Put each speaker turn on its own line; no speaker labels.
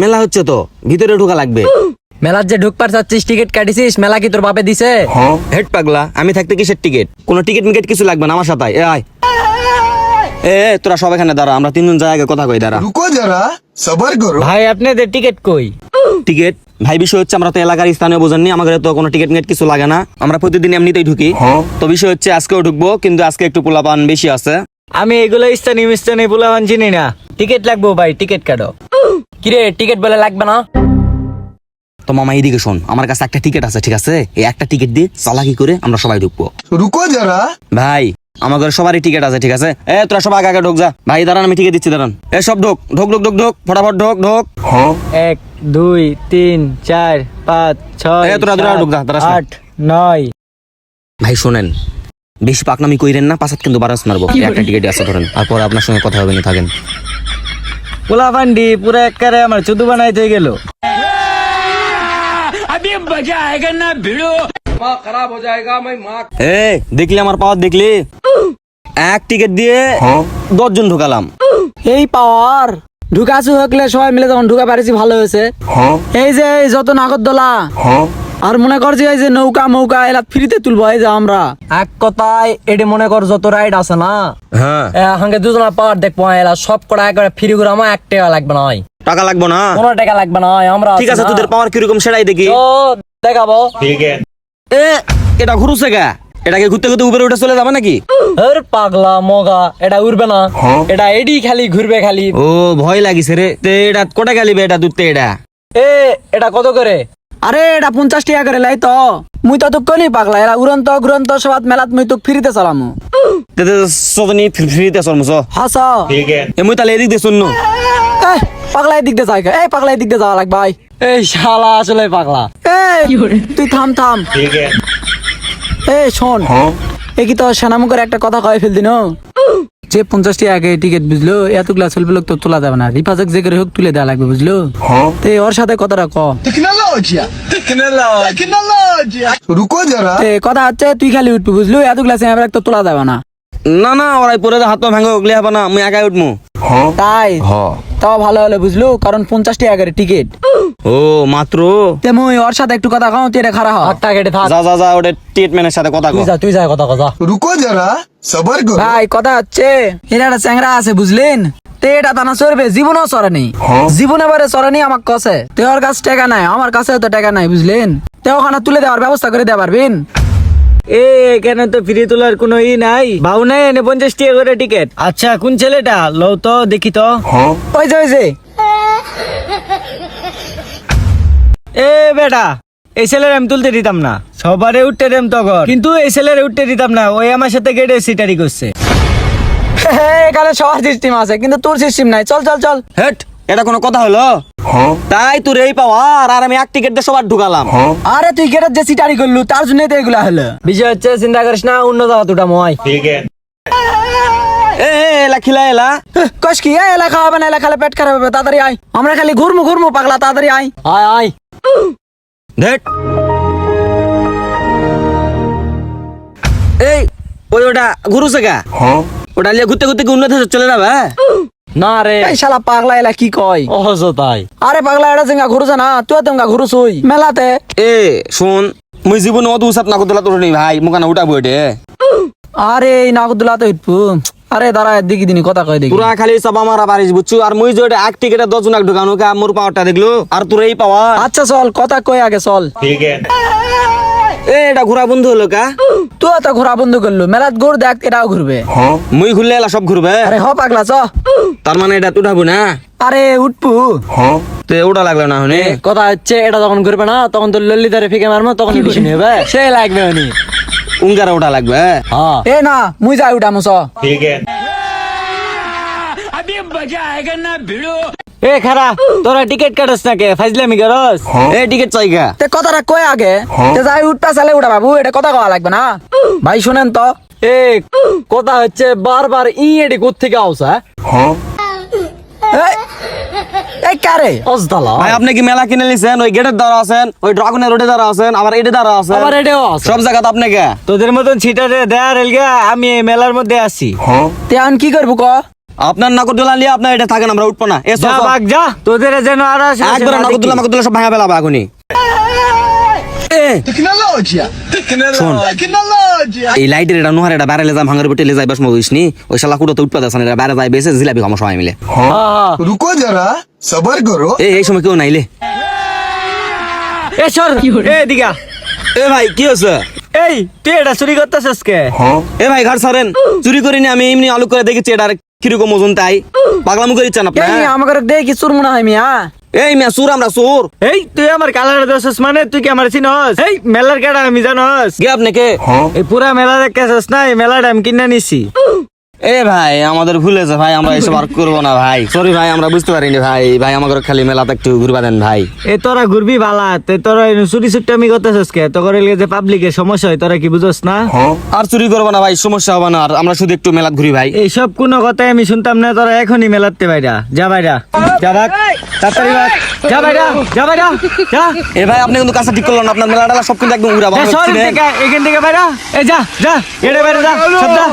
মেলা হচ্ছে তো ভিতরে ঢুকা লাগবে।
মেলার যে ঢুকবার চাচ্ছিস টিকিট কাটিছিস মেলা কি তোর বাপে দিছে?
হেড পাগলা আমি থাকতে কিসের টিকিট? কোন টিকিট মিকেট কিছু লাগবে না আমার সাথে এ আয়। তোরা সব এখানে দাঁড়া আমরা তিনজন যাই আগে কথা কই দাঁড়া।
রুকো যারা সবার করো।
ভাই আপনাদের টিকিট কই?
টিকিট? ভাই বিষয় হচ্ছে আমরা তো এলাকার স্থানীয় বোঝেন নি আমাদের তো কোনো টিকিট মিকেট কিছু লাগে না। আমরা প্রতিদিন এমনিতেই ঢুকি। হ্যাঁ। তো বিষয় হচ্ছে আজকেও ঢুকবো কিন্তু আজকে একটু পোলাপান বেশি আছে।
আমি এগুলো স্থানী মিস্তানি পোলাপান চিনি না। টিকিট লাগবো ভাই টিকিট কাটো। কিরে টিকিট বলে লাগবে না?
তো মামা এইদিকে শোন আমার কাছে একটা টিকিট আছে ঠিক আছে? এই একটা টিকিট দিয়ে চালাকি করে আমরা সবাই ঢুকবো।
রুকো যারা।
ভাই আমাদের সবারই টিকিট আছে ঠিক আছে? এ তোরা সবাই আগে আগে ঢোক যা। ভাই দাঁড়ান আমি টিকিট দিচ্ছি দাঁড়ান। এ সব ঢোক ঢোক ঢোক ঢোক ঢোক ফটাফট ঢোক ঢোক।
এক দুই তিন চার পাঁচ ছয়
এ তোরা তোরা ঢোক যা দাঁড়া
আট নয়।
ভাই শোনেন বেশি পাকনামি কইরেন না পাঁচাত কিন্তু বারাস মারবো একটা টিকিট আছে ধরেন। আর পরে আপনার সঙ্গে কথা হবে না থাকেন।
পোলা ফান্ডি পুরো একবারে আমার চুদু বানাইতে গেল।
এ দেখলি আমার পাওয়ার দেখলি? এক টিকিট দিয়ে দশজন ঢুকালাম।
এই পাওয়ার ঢুকাছু হকলে সবাই মিলে তখন ঢুকা পারেছি ভালো হয়েছে। এই যে এই যত নাগরদোলা। আর মনে কর যে এই যে নৌকা মৌকা এলা ফ্রিতে তুলবো এই যে আমরা। এক কথায় এটি মনে কর যত রাইড আছে না
হ্যাঁ।
হাঙ্গে দুজনা পাওয়ার দেখব এলা সব কটা একবারে ফ্রি করে আমার এক টাকা লাগবে না
টাকা লাগবে না?
কোনো টাকা লাগবে না আমরা
ঠিক আছে তোদের পাওয়ার কীরকম সেটাই দেখি।
তো দেখাবো। ঠিক আছে।
এ এটা ঘুরুছে গা এটাকে ঘুরতে ঘুরতে উপরে উঠে চলে যাবে নাকি?
এর পাগলা মগা এটা উড়বে না। এটা এডি খালি ঘুরবে খালি।
ও ভয় লাগিছে রে। তে এটা কোটা গেলিবে এটা দুধতে এটা?
এ এটা কত করে? আরে এটা পঞ্চাশ টাকা করে লাই তো। মুই তো তোক কনি পাগলা এরা উড়ন্ত ঘুরন্ত সবাত মেলাত মুই তোক ফ্রিতে চালামু।
তে সদনি ফ্রিতে চলমুছ
হাস
এ মুই তাহলে এদিক দিয়ে শুননু
এই পাগলা এদিক দিয়ে যাই এই পাগলা এদিক দিয়ে যাওয়া লাগবে ভাই। এই শালা আসলে পাগলা। এই তুই থাম থাম। এই শোন। এ কি তো সেনামুখের একটা কথা কয়ে ফেল দিন যে পঞ্চাশ টাকা আগে টিকিট বুঝলো এতগুলা চলবে লোক তো তোলা যাবে না। রিফাজক যে করে হোক তুলে দেওয়া লাগবে বুঝলো? তে ওর সাথে কথাটা ক। কথা হচ্ছে তুই খালি উঠবি বুঝলি? এত তো তোলা যাবে না।
না না ওরাই পরে হাত পা হবে না আমি উঠবো।
তাই? তাও ভালো হলে বুঝলো কারণ পঞ্চাশ টাকা টিকিট।
ও মাত্র?
তেমনি ওর সাথে একটু কথা কও তেরে খারাপ হাতটা কেটে থাক।
যা যা যা ট্রিটমেন্টের সাথে কথা
তুই যা তুই যা কথা কথা
রুকো যারা সবার
ভাই কথা হচ্ছে এর একটা চ্যাংরা আছে বুঝলেন? তে এটা টানা চড়বে জীবনও চড়েনি। জীবনে বারে চড়েনি আমার কাছে। তে ওর কাছে টাকা নাই আমার কাছে তো টাকা নাই বুঝলেন? তে ওখানে তুলে দেওয়ার ব্যবস্থা করে দিতে পারবেন? এ এখানে তো ফ্রি তোলার কোনো ই নাই। বাউ নাই এনে পঞ্চাশ টাকা করে টিকিট। আচ্ছা কোন ছেলেটা? লও তো দেখি তো। ওই যে ওই যে। এ বেটা এই ছেলের আমি তুলতে দিতাম না। সবারে উঠতে দেম তখন কিন্তু এই ছেলের উঠতে দিতাম না ওই আমার সাথে গেটে সিটারি করছে। এখানে সবার সিস্টেম আছে কিন্তু তোর সিস্টেম নাই। চল চল চল।
হেট এটা কোনো কথা হলো? তাই তোর এই পাওয়ার আর আমি এক টিকিট দিয়ে সবার ঢুকালাম।
আরে তুই গেটের যে সিটারি করলু তার জন্য তো এগুলা হলো। বিষয় হচ্ছে চিন্তা করিস না অন্য জায়গা দুটা
এ, এলা খিলা এলা।
কস কি এলাকা হবে না এলাকা পেট খারাপ হবে তাড়াতাড়ি আয়। আমরা খালি ঘুরমু ঘুরমু পাগলা তাড়াতাড়ি আয়। আয় আয়।
ধেট এই ওই ওটা ঘুরুছে গা ওটা লিয়ে ঘুরতে ঘুরতে অন্য দেশে চলে যাবে
না রে। এই শালা পাগলা এলা কি কয়? অহজ তাই। আরে পাগলা এটা জিঙ্গা ঘুরুছে না তুই তো ঘুরুস ওই মেলাতে।
এ শোন মুই জীবন অত উসাপ না করতে তোর নেই ভাই মুখানা উঠাবো এটে।
আরে এই নাগদুলা তো হিটপু আরে দাঁড়া দিকি দিনি কথা কয় দেখি।
পুরা খালি সব আমার বাড়ি বুঝছ আর মুই যে ওটা এক টিকিটে দশ জন ঢুকানো কা মোর পাওয়ারটা দেখল আর তোর এই পাওয়ার
আচ্ছা চল কথা কই আগে চল।
এ এটা ঘোরা বন্ধু হলো কা
তুই তো ঘোরা বন্ধ করলু মেলাত ঘুর দেখ এটাও ঘুরবে
মুই ঘুরলে এলা সব ঘুরবে
আরে হ পাগলা চ
তার মানে এটা উঠাবো না
আরে উঠপু
তো ওটা লাগল না হনে
কথা হচ্ছে এটা যখন ঘুরবে না তখন তো লল্লিদারে ফিকে মারবো তখন বেশি নেবে সে লাগবে উনি
উঙ্গারা ওটা লাগবে
এ না মুই যাই উঠামু চ এ খারা তোরা টিকিট কাটস না কে? ফাইজলামি করস?
এ টিকিট চাইগা
তে কথাটা কয় আগে? তে যাই উঠতা চালে উঠা বাবু এটা কথা কওয়া লাগবে না। ভাই শুনেন তো। এ কথা হচ্ছে বারবার ই এডি কোথ থেকে আউস হ্যাঁ? এই কারে? অজদালা।
ভাই আপনি কি মেলা কিনে নিছেন? ওই গেটের দ্বারা আছেন ওই ড্রাগনের রোডে দ্বারা আছেন আবার এটে দ্বারা আছেন?
আবার এটাও আছে।
সব জায়গাতে আপনি কে?
তোদের মতন ছিটারে দেয়া রেলগা আমি এই মেলার মধ্যে আছি। তে আন কি করব ক?
আপনার নাকদুলা নিয়ে আপনার এটা থাকেন আমরা উঠবো না। এ
যা যা। তোদের যেন আর
একবার নাকদুলা সব ভাঙা ফেলাবো এখনই লাইটের এটা এটা নি? মিলে।
হ্যাঁ। হ্যাঁ,
হ্যাঁ।
এই সময় কেউ
এ সর। এ
ভাই কি
এই এটা চুরি
এ ভাই ঘর চুরি করিনি আমি এমনি আলু করে দেখেছি এটা কীরকম ওজন তাই? পাগলামু করে
ইচ্ছা
না
মিয়া, আমাকে দেখি চুর মনে হয় মিয়া।
এই মিয়া সুর আমরা সুর
এই তুই আমার কালার দোষস মানে? তুই কি আমার চিনস? এই মেলার কেডা আমি জানস?
কে আপনি কে?
এই পুরা মেলা দেখতেছিস না এই মেলাটা আমি কিনে নিছি।
এ ভাই আমাদের ভুল হয়েছে ভাই আমরা এসব আর করব না ভাই। সরি ভাই আমরা বুঝতে পারিনি ভাই। ভাই আমাকে খালি মেলাতে একটু ঘুরবা দেন ভাই।
এ তোরা ঘুরবি বালা তে তোরা চুরি চুট্টামি করতেছিস কে? তোর যে পাবলিকের সমস্যা হয় তোরা কি বুঝস না?
আর চুরি করব না ভাই সমস্যা হবে না আর আমরা শুধু একটু মেলাত ঘুরি ভাই।
এই সব কোনো কথাই আমি শুনতাম না তোরা এখনই মেলাতে বাইরা। যা বাইরা যা ভাগ তাড়াতাড়ি ভাগ। যা বাইরা যা বাইরা যা।
এ ভাই আপনি কিন্তু কাজটা ঠিক করলেন না। আপনার মেলাটা সব কিন্তু একদম
যা, সর এখান থেকে, থেকে এ যা যা এড়ে বাইরে যা সব যা।